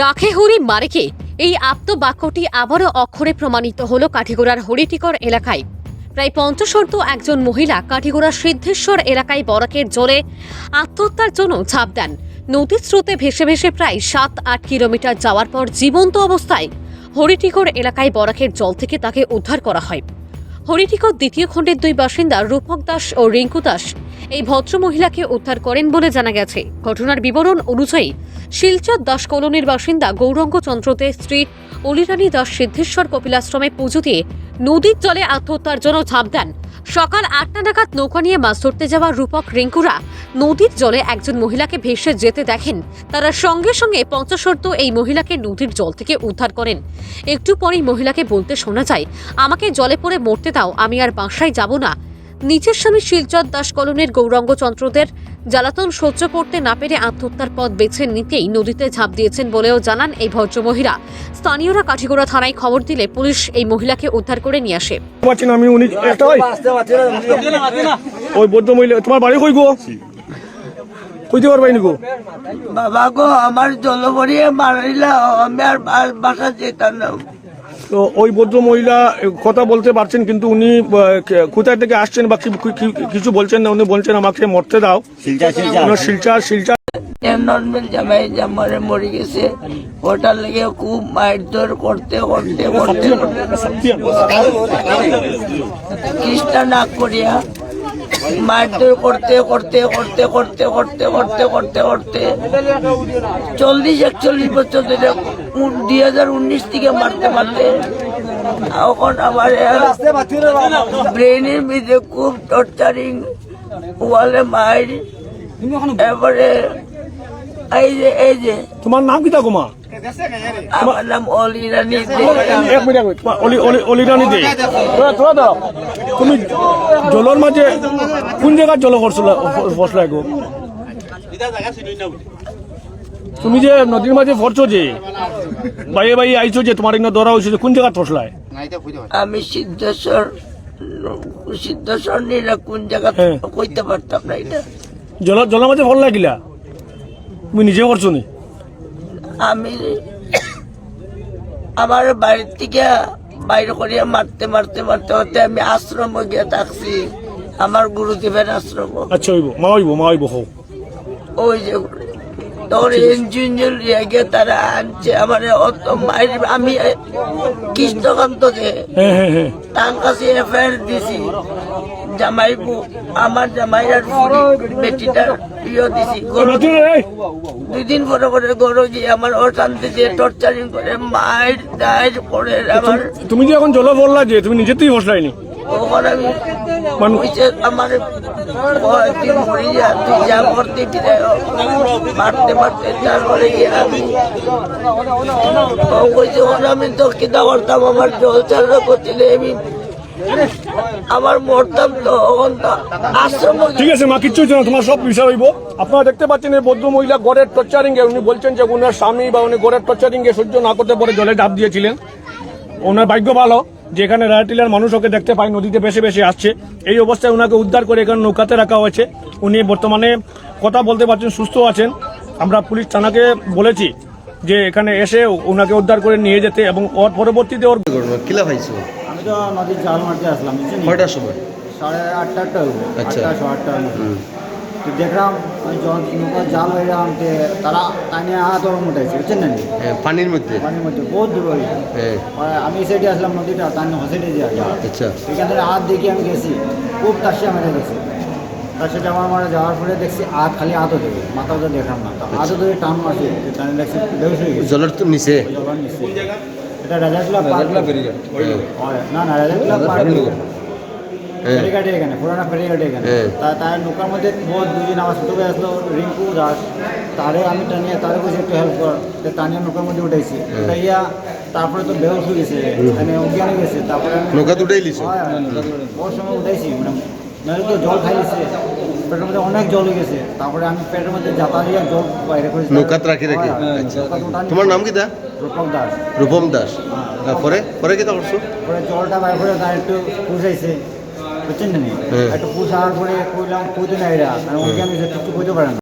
রাখে হরি মারেকে। এই আপ্তবাক্যটি আবারও অক্ষরে প্রমাণিত হল কাঠিগোড়ার হরিটিকর এলাকায়। প্রায় পঞ্চশর্ত একজন মহিলা কাঠিগোড়া সিদ্ধেশ্বর এলাকায় বরাকের জলে আত্মহত্যার জন্য ঝাঁপ দেন। নদীর স্রোতে ভেসে ভেসে প্রায় সাত আট কিলোমিটার যাওয়ার পর জীবন্ত অবস্থায় হরিটিকর এলাকায় বরাকের জল থেকে তাকে উদ্ধার করা হয়। হরিটিকর দ্বিতীয় খণ্ডের দুই বাসিন্দা রূপক দাস ও রিঙ্কু দাস এই ভদ্র মহিলাকে উদ্ধার করেন বলে জানা গেছে। ঘটনার বিবরণ অনুযায়ী শিলচর দাস কলোনির বাসিন্দা গৌরঙ্গ চন্দ্রতে স্ত্রী অলিরানী দাস সিদ্ধেশ্বর কপিলাশ্রমে পুজো দিয়ে নদীর জলে আত্মহত্যার জন্য ঝাঁপ দেন। সকাল আটটা নাগাদ নৌকা নিয়ে মাছ ধরতে যাওয়া রূপক রিঙ্কুরা নদীর জলে একজন মহিলাকে ভেসে যেতে দেখেন। তারা সঙ্গে সঙ্গে পঞ্চশর্ত এই মহিলাকে নদীর জল থেকে উদ্ধার করেন। একটু পরেই মহিলাকে বলতে শোনা যায়, আমাকে জলে পড়ে মরতে দাও, আমি আর বাসায় যাব না। নিচের স্বামী শিলচর দাস কলোনির গৌরাঙ্গ চন্দ্রদের জ্বালাতন সহ্য করতে না পেরে আত্মহত্যার পথ বেছে নিতেই নদীতে ঝাঁপ দিয়েছেন বলেও জানান এই ভদ্রমহিলা। স্থানীয়রা কাঠিগোড়া থানায় খবর দিলে পুলিশ এই মহিলাকে উদ্ধার করে নিয়ে আসে। আমি উনি একটা ওই বৌদ্ধ মহিলা তোমার বাড়ি কই গো? কইতে পারবাই গো? বাবা গো আমার জল ভরিয়ে মারিলা আমি আর বাসা যেতাম না। তো ওই ভদ্র মহিলা কথা বলতে পারছেন কিন্তু উনি কোথায় থেকে আসছেন বা কিছু বলছেন না উনি বলছেন আমাকে মরতে দাও। শিলচা শিলচা। নর্মাল জামাই জামারে মরে গেছে। ওটার লেগে খুব মারধর করতে করতে করতে। খ্রিস্টান না করিয়া মারধর করতে করতে করতে করতে করতে করতে করতে করতে। চল্লিশ, একচল্লিশ বছর ধরে দুই হাজার উনিশ থেকে মারতে মারতে। এখন আমার ব্রেনের মধ্যে খুব টর্চারিং ওয়ালে মার এবারে এই যে এই যে। তোমার নাম কিতা গোমা আমার নাম অলি রানী এক মিনিট এক অলি অলি অলিরানি দে তোরা তোরা দাও তুমি জলের মাঝে কোন জায়গার জল করছিল ফসলা গো তুমি যে নদীর মাঝে পড়ছো যে বাইয়ে বাইয়ে আইছো যে তোমার এখানে ধরা হয়েছে যে কোন জায়গার ফসলায়? আমি সিদ্ধেশ্বর সিদ্ধেশ্বর নিলে কোন জায়গা হ্যাঁ। কইতে পারতাম না এটা। জল জলের মাঝে ফল লাগিলা? তুমি নিজে করছ নি? আমি আমার বাড়ির থেকে বাইরে করিয়া মারতে মারতে মারতে মারতে আমি আশ্রম গিয়ে থাকছি। আমার গুরুদেবের আশ্রম। আচ্ছা হইব মা হইব মা হইব হোক ওই যে তখন ইঞ্জিনিয়ার তারা আনছে আমার অত মায়ের আমি কৃষ্ণকান্ত যে হ্যাঁ হ্যাঁ হ্যাঁ। তার কাছে এফআইআর দিছি। জামাই আমার জামাইরার বেটিটার প্রিয় দিছি। দুই দিন পরে পরে গরো গিয়ে আমার অশান্তি দিয়ে টর্চারিং করে মায়ের দায়ের করে আমার তুমি যে এখন জল বললা যে তুমি নিজেতেই ফসলাইনি ওখানে আমার কয়েকদিন মরি যা তুই যা করতে মারতে মারতে তারপরে গিয়ে আমি ও কইছে ওখানে আমি তো কিনা করতাম আমার জল চালনা করছিলে আমি আমার মরতাম তো আশ্রম ঠিক আছে মা কিচ্ছু না তোমার সব বিষয় হইব। আপনারা দেখতে পাচ্ছেন এই বৌদ্ধ মহিলা গড়ের টর্চারিং এ উনি বলছেন যে ওনার স্বামী বা উনি গড়ের টর্চারিং এ সহ্য না করতে পারে জলে ডাব দিয়েছিলেন। ওনার ভাগ্য ভালো। যে এখানে রায়টিলার মানুষ ওকে দেখতে পায় নদীতে বেশি বেশি আসছে। এই অবস্থায় ওনাকে উদ্ধার করে এখানে নৌকাতে রাখা হয়েছে। উনি বর্তমানে কথা বলতে পারছেন সুস্থ আছেন। আমরা পুলিশ থানাকে বলেছি যে এখানে এসে ওনাকে উদ্ধার করে নিয়ে যেতে এবং ওর পরবর্তীতে ওর কিলা পাইছো আমি তো নদীর জাল মারতে আসলাম কয়টার সময়? সাড়ে আটটা আটটা আচ্ছা। আটটা দেখলাম ওই জল নৌকা জাল হয়ে গেলাম যে তারা টাইনে হাত ওরম উঠাইছে বুঝছেন না পানির মধ্যে? পানির মধ্যে বহুত দূর হয়েছে। হ্যাঁ আমি সাইডে আসলাম নদীটা টাইনে হসেটে যে আছে আচ্ছা। এখান থেকে হাত দেখি আমি গেছি খুব তাসিয়া মেরে গেছি তার আমার মারা যাওয়ার পরে দেখছি হাত খালি হাতও দেবে মাথাও তো দেখলাম না। তো হাতও ধরে টান মারছে টানে দেখছি বেউস হয়ে গেছে। জলের তো নিচে? জলের নিচে। এটা রাজাগুলা পার না না রাজাগুলা পার হ্যাঁ ফেরিঘাটে এখানে পুরানা ফেরিঘাটে এখানে। হ্যাঁ। তা তার নৌকার মধ্যে বহুত দুজন আমার ছোটো ভাই আসলো রিঙ্কু দাস। তারে আমি টানিয়ে তারে বসে একটু হেল্প কর। টানিয়ে নৌকার মধ্যে উঠাইছি। হ্যাঁ। উঠাইয়া তারপরে তো বেহস হয়ে গেছে মানে অজ্ঞান হয়ে গেছে। তারপরে নৌকা দুটাই লিছো হয়, হয়, বহুত সময় উঠাইছি মানে নাহলে তো জল খাইছে পেটের মধ্যে অনেক জল হয়ে গেছে। তারপরে আমি পেটের মধ্যে যাতা দিয়ে জল বাইরে নৌকাত রাখি রাখি হয়, হয়, আচ্ছা। তোমার নাম কি দা? রূপক দাস। রূপম দাস। আর পরে? কি করছ? পরে জলটা বাইর করে তার একটু পুষাইছে বুঝছেন না একটু পুষ পুষার পরে কইলাম কইতে না এরা অজ্ঞান হয়েছে কিছু কইতে পারে না।